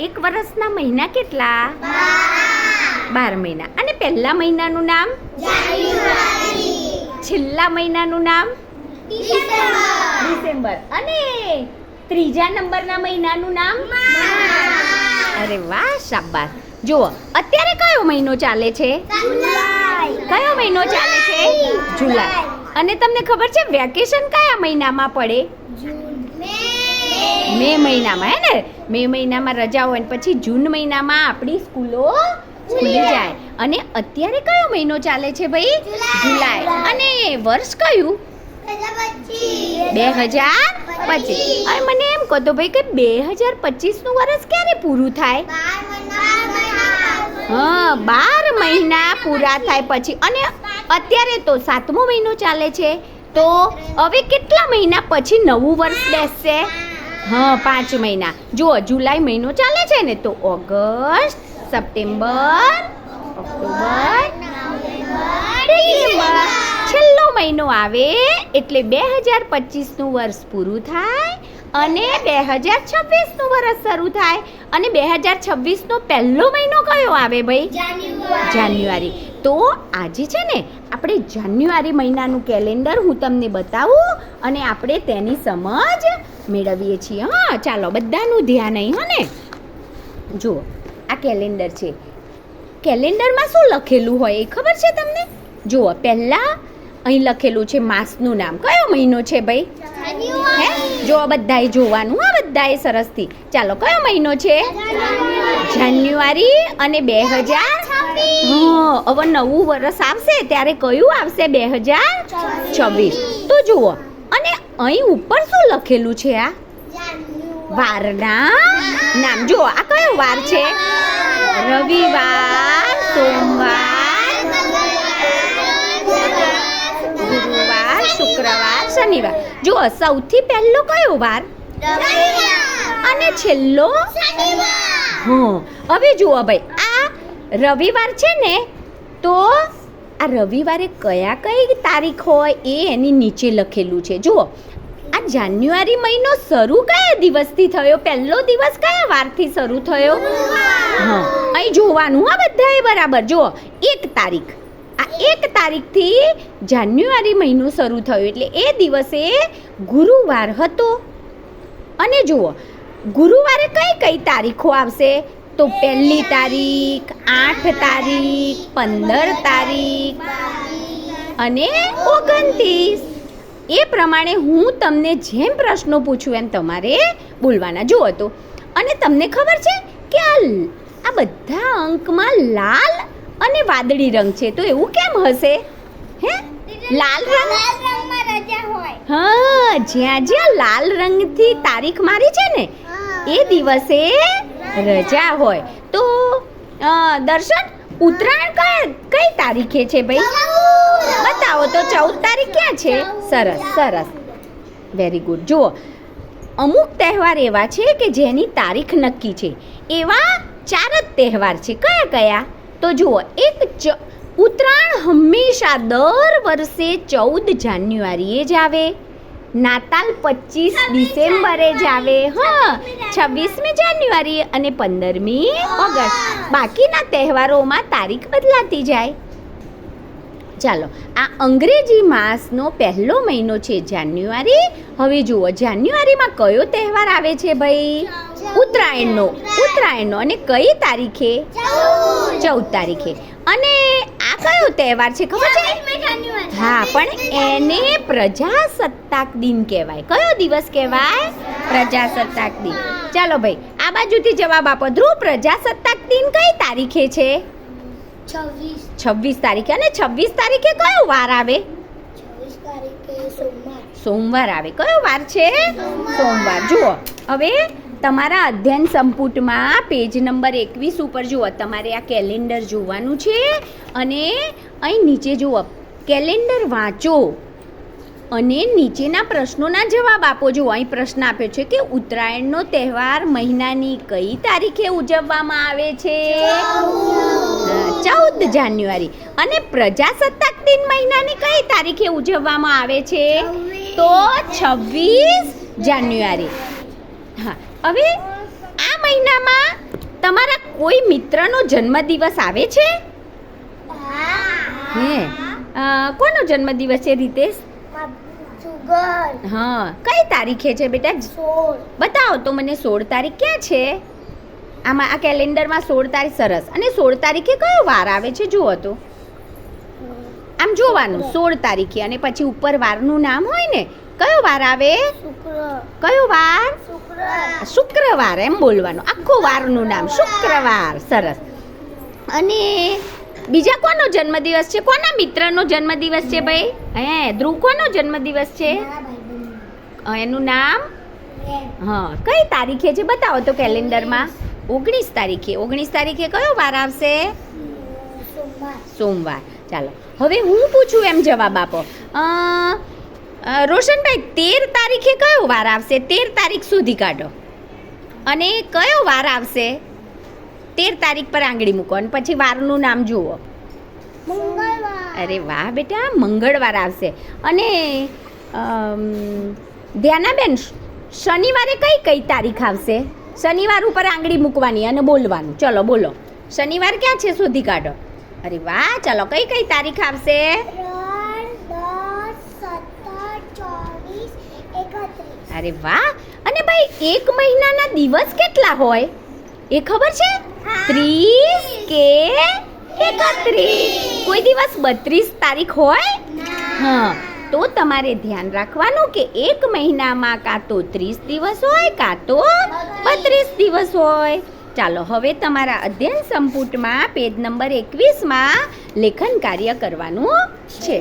એક વર્ષના મહિના કેટલા? બાર મહિના. અને પહેલા મહિનાનું નામ? છેલ્લા મહિનાનું નામ? ડિસેમ્બર. અને ત્રીજા નંબરના મહિનાનું નામ? અરે વાહ શાબાશ. જુઓ અત્યારે કયો મહિનો ચાલે છે? કયો મહિનો ચાલે છે? જુલાઈ. અને તમને ખબર છે વેકેશન કયા મહિનામાં પડે? મે મહિનામાં હે ને? મે મહિનામાં રજા હોય ને પછી જૂન મહિનામાં આપણી સ્કૂલો ખુલી જાય. અને અત્યારે કયો મહિનો ચાલે છે ભાઈ? જુલાઈ. અને વર્ષ કયું? બે હજાર પચીસ. અને મને એમ કહો તો ભાઈ કે બે હજાર પચીસનું વર્ષ ક્યારે પૂરું થાય? હા બાર મહિના પૂરા થાય પછી. અને અત્યારે તો સાતમો મહિનો ચાલે છે. તો હવે કેટલા મહિના પછી નવું વર્ષ બેસશે? હા, પાંચ મહિના. જુઓ, જુલાઈ મહિનો ચાલે છે ને તો ઓગસ્ટ, સપ્ટેમ્બર, ઓક્ટોબર, ડિસેમ્બર. છેલ્લો મહિનો આવે એટલે બે હજાર પચીસનું વર્ષ પૂરું થાય અને બે હજાર છવ્વીસનું વર્ષ શરૂ થાય. અને બે હજાર છવ્વીસનો પહેલો મહિનો કયો આવે ભાઈ? જાન્યુઆરી. તો આજે છે ને આપણે જાન્યુઆરી મહિનાનું કેલેન્ડર હું તમને બતાવું અને આપણે તેની સમજ મેળવીએ છીએ. હા ચાલો બધાનું ધ્યાન અહીં હો ને. જુઓ આ કેલેન્ડર છે. કેલેન્ડરમાં શું લખેલું હોય એ ખબર છે તમને? જુઓ પહેલાં અહીં લખેલું છે માસનું નામ. કયો મહિનો છે ભાઈ? હે? જો બધાએ જોવાનું હા બધાએ સરસથી. ચાલો કયો મહિનો છે? જાન્યુઆરી અને બે હજાર હા હવે નવું વર્ષ આવશે ત્યારે કયું આવશે બે હજાર છવ્વીસ તો જુઓ અને અહીં ઉપર શું લખેલું છે આ? વારના નામ જુઓ આ કયો વાર છે? રવિવાર સોમવાર ગુરુવાર શુક્રવાર શનિવાર. જુઓ સૌથી પહેલો કયો વાર? અને છેલ્લો? હા હવે જુઓ ભાઈ આ રવિવાર છે ને, તો આ રવિવારે કયા કઈ તારીખ હોય એ એની નીચે લખેલું છે. જુઓ, આ જાન્યુઆરી મહિનો શરૂ કયા દિવસથી થયો? પહેલો દિવસ કયા વારથી શરૂ થયો? હા, અહીં જોવાનું હા બધાએ બરાબર. જુઓ, એક તારીખ. આ એક તારીખથી જાન્યુઆરી મહિનો શરૂ થયો એટલે એ દિવસે ગુરુવાર હતો. અને જુઓ, ગુરુવારે કઈ કઈ તારીખો આવશે? તો પહેલી તારીખ આઠ તારીખ પંદર તારીખ અને ઓગણત્રીસ. એ પ્રમાણે હું તમને જેમ પ્રશ્નો પૂછું એમ તમારે બોલવાના જુઓ તો. અને તમને ખબર છે કે આ આ બધા અંકમાં લાલ અને વાદળી રંગ છે તો એવું કેમ હશે? હે? લાલ રંગ? હા જ્યાં જ્યાં લાલ રંગથી તારીખ મારી છે ને એ દિવસે રજા હોય તો દર્શન ઉત્તરાયણ કયા કઈ તારીખે છે ભાઈ? બતાવો તો ચૌદ તારીખ ક્યાં છે? સરસ સરસ. વેરી ગુડ જુઓ, અમુક તહેવાર એવા છે કે જેની તારીખ નક્કી છે. એવા ચાર જ તહેવાર છે. કયા કયા? તો જુઓ, એક ચ ઉત્તરાયણ હંમેશા દર વર્ષે ચૌદ જાન્યુઆરીએ જ આવે. નાતાલ પચીસ ડિસેમ્બરે જ આવે હા. છવ્વીસમી જાન્યુઆરી અને પંદરમી ઓગસ્ટ. બાકીના તહેવારોમાં તારીખ બદલાતી જાય. ચાલો આ અંગ્રેજી માસનો પહેલો મહિનો છે જાન્યુઆરી. હવે જુઓ જાન્યુઆરીમાં કયો તહેવાર આવે છે ભાઈ? ઉત્તરાયણનો. ઉત્તરાયણનો. અને કઈ તારીખે? ચૌદ. તારીખે. અને આ કયો તહેવાર છે ખબર છે? હા પણ એને પ્રજાસત્તાક દિન કહેવાય. કયો દિવસ કહેવાય? પ્રજાસત્તાક દિન. ચાલો ભાઈ આ બાજુથી જવાબ આપો. ધ્રુવ પ્રજાસત્તાક દિન કઈ તારીખે છે? છવ્વીસ. તારીખે. અને છવ્વીસ તારીખે કયો વાર આવે? સોમવાર. આવે. કયો વાર છે? સોમવાર. જુઓ હવે તમારા અધ્યયન સંપુટમાં પેજ નંબર એકવીસ ઉપર જુઓ. તમારે આ કેલેન્ડર જોવાનું છે અને અહીં નીચે જુઓ. કેલેન્ડર વાંચો. અને નીચેના પ્રશ્નોના જવાબ આપો. જો અહીં પ્રશ્ન આપ્યો છે કે ઉત્તરાયણનો તહેવાર મહિનાની કઈ તારીખે ઉજવવામાં આવે છે? ચૌદ જાન્યુઆરી. અને પ્રજાસત્તાક દિન મહિનાની કઈ તારીખે ઉજવવામાં આવે છે? તો છવ્વીસ જાન્યુઆરી. હા હવે આ મહિનામાં તમારા કોઈ મિત્રનો જન્મદિવસ આવે છે? હે. કોનો જન્મદિવસ છે રીતેશ હા કઈ તારીખે છે બેટા? બતાવો તો મને સોળ તારીખ ક્યાં છે? આમાં આ કેલેન્ડરમાં સોળ તારીખ સરસ. અને સોળ તારીખે કયો વાર આવે છે? જુઓ તો. આમ જોવાનું સોળ તારીખે. અને પછી ઉપર વારનું નામ હોય ને કયો વાર આવે? કયો વાર? શુક્રવાર એમ બોલવાનું. આખું વારનું નામ શુક્રવાર. સરસ. અને બીજા કોનો જન્મદિવસ છે? કોના મિત્રનો જન્મદિવસ છે ભાઈ? હે ધ્રુવ કોનો જન્મદિવસ છે? એનું નામ. હા કઈ તારીખે છે? બતાવો તો કેલેન્ડરમાં. ઓગણીસ તારીખે. ઓગણીસ તારીખે કયો વાર આવશે? સોમવાર. સોમવાર. ચાલો. હવે હું પૂછું એમ જવાબ આપો. રોશનભાઈ તેર તારીખે કયો વાર આવશે? તેર તારીખ સુધી કાઢો. અને કયો વાર આવશે? તેર તારીખ પર આંગળી મૂકો અને પછી વારનું નામ જુઓ. અરે વાહ બેટા મંગળવાર આવશે. અને ધ્યાનાબેન શનિવારે કઈ કઈ તારીખ આવશે? શનિવાર ઉપર આંગળી મૂકવાની અને બોલવાનું. ચલો બોલો. શનિવાર ક્યાં છે શોધી કાઢો. અરે વાહ ચલો કઈ કઈ તારીખ આવશે? અરે વાહ. અને ભાઈ એક મહિનાના દિવસ કેટલા હોય? એ ખબર છે. ત્રીસ કે એકત્રીસ? કોઈ દિવસ બત્રીસ તારીખ હોય? હા તો તમારે ધ્યાન રાખવાનું કે એક મહિનામાં કાં તો ત્રીસ દિવસ હોય કાં તો બત્રીસ દિવસ હોય. ચાલો હવે તમારા અધ્યયન સંપુટમાં પેજ નંબર એકવીસમાં લેખન કાર્ય કરવાનું છે.